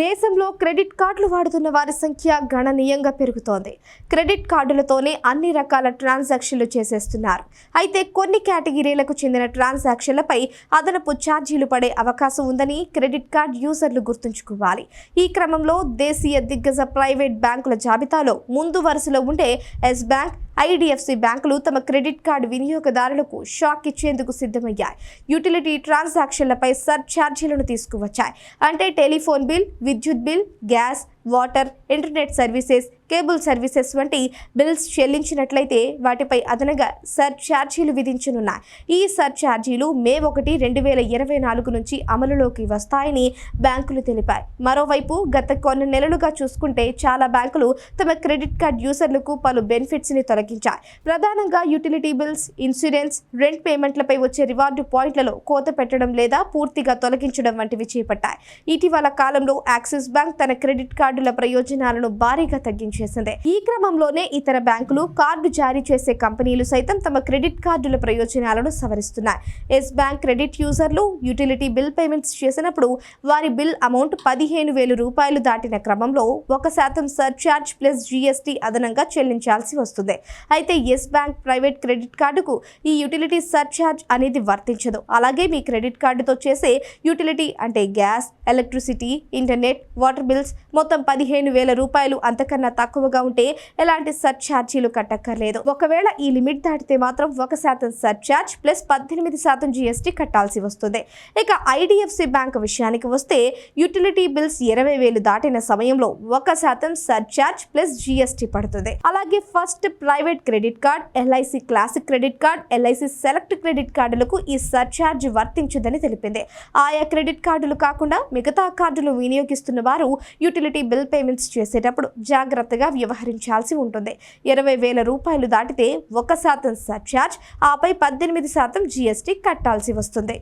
దేశంలో క్రెడిట్ కార్డులు వాడుతున్న వారి సంఖ్య గణనీయంగా పెరుగుతోంది. క్రెడిట్ కార్డులతోనే అన్ని రకాల ట్రాన్సాక్షన్లు చేసేస్తున్నారు. అయితే కొన్ని కేటగిరీలకు చెందిన ట్రాన్సాక్షన్లపై అదనపు ఛార్జీలు పడే అవకాశం ఉందని క్రెడిట్ కార్డ్ యూజర్లు గుర్తుంచుకోవాలి. ఈ క్రమంలో దేశీయ దిగ్గజ ప్రైవేట్ బ్యాంకుల జాబితాలో ముందు వరుసలో ఉండే ఎస్ బ్యాంక్ ఐడిఎఫ్సి బ్యాంకులు తమ క్రెడిట్ కార్డు వినియోగదారులకు షాక్ ఇచ్చేందుకు సిద్ధమయ్యాయి. యూటిలిటీ ట్రాన్సాక్షన్లపై సర్ ఛార్జీలను తీసుకువచ్చాయి. అంటే టెలిఫోన్ బిల్ విద్యుత్ bill gas water internet services cable services వంటి బిల్స్ చెల్లించినట్లయితే వాటిపై అదనంగా సర్ ఛార్జీలు విధించనున్నాయి. ఈ సర్ ఛార్జీలు మే ఒకటి రెండు వేల ఇరవై నాలుగు నుంచి అమలులోకి వస్తాయని బ్యాంకులు తెలిపాయి. మరోవైపు గత కొన్ని నెలలుగా చూసుకుంటే చాలా బ్యాంకులు తమ క్రెడిట్ కార్డ్ యూజర్లకు పలు బెనిఫిట్స్ని తొలగించాయి. ప్రధానంగా యూటిలిటీ బిల్స్ ఇన్సూరెన్స్ రెంట్ పేమెంట్లపై వచ్చే రివార్డు పాయింట్లలో కోత పెట్టడం లేదా పూర్తిగా తొలగించడం వంటివి చేపట్టాయి. ఇటీవల కాలంలో యాక్సిస్ బ్యాంక్ తన క్రెడిట్ కార్డుల ప్రయోజనాలను భారీగా తగ్గించేసింది. ఈ క్రమంలోనే ఇతర బ్యాంకులు కార్డు జారీ చేసే కంపెనీలు సైతం తమ క్రెడిట్ కార్డుల ప్రయోజనాలను సవరిస్తున్నాయి. ఎస్ బ్యాంక్ క్రెడిట్ యూజర్లు యూటిలిటీ బిల్ పేమెంట్స్ చేసినప్పుడు వారి బిల్ అమౌంట్ పదిహేను వేలు రూపాయలు దాటిన క్రమంలో ఒక శాతం సర్చార్జ్ ప్లస్ జీఎస్టీ అదనంగా చెల్లించాల్సి వస్తుంది. అయితే ఎస్ బ్యాంక్ ప్రైవేట్ క్రెడిట్ కార్డుకు ఈ యూటిలిటీ సర్చార్జ్ అనేది వర్తించదు. అలాగే మీ క్రెడిట్ కార్డుతో చేసే యూటిలిటీ అంటే gas electricity internet water bills మొత్తం పదిహేను వేల రూపాయలు అంతకన్నా తక్కువగా ఉంటే ఎలాంటి సర్ఛార్జీలు కట్టక్కర్లేదు. ఒకవేళ ఈ లిమిట్ దాటితే మాత్రం ఒక శాతం సర్ఛార్జ్ ప్లస్ పద్దెనిమిది శాతం జీఎస్టీ కట్టాల్సి వస్తుంది. ఇక ఐడిఎఫ్సి బ్యాంక్ విషయానికి వస్తే యూటిలిటీ బిల్స్ ఇరవై వేలు దాటిన సమయంలో ఒక శాతం సర్ఛార్జ్ ప్లస్ జీఎస్టీ పడుతుంది. అలాగే first private credit card LIC classic credit card LIC select credit కార్డులకు ఈ సర్ఛార్జ్ వర్తించదని తెలిపింది. ఆయా క్రెడిట్ కార్డులు కాకుండా మిగతా కార్డులు వినియోగిస్తున్న వారు యూటిలిటీ బిల్ పేమెంట్స్ చేసేటప్పుడు జాగ్రత్తగా వ్యవహరించాల్సి ఉంటుంది. ఇరవై వేల రూపాయలు దాటితే ఒక శాతం సర్ఛార్జ్ ఆపై పద్దెనిమిది శాతం జీఎస్టీ కట్టాల్సి వస్తుంది.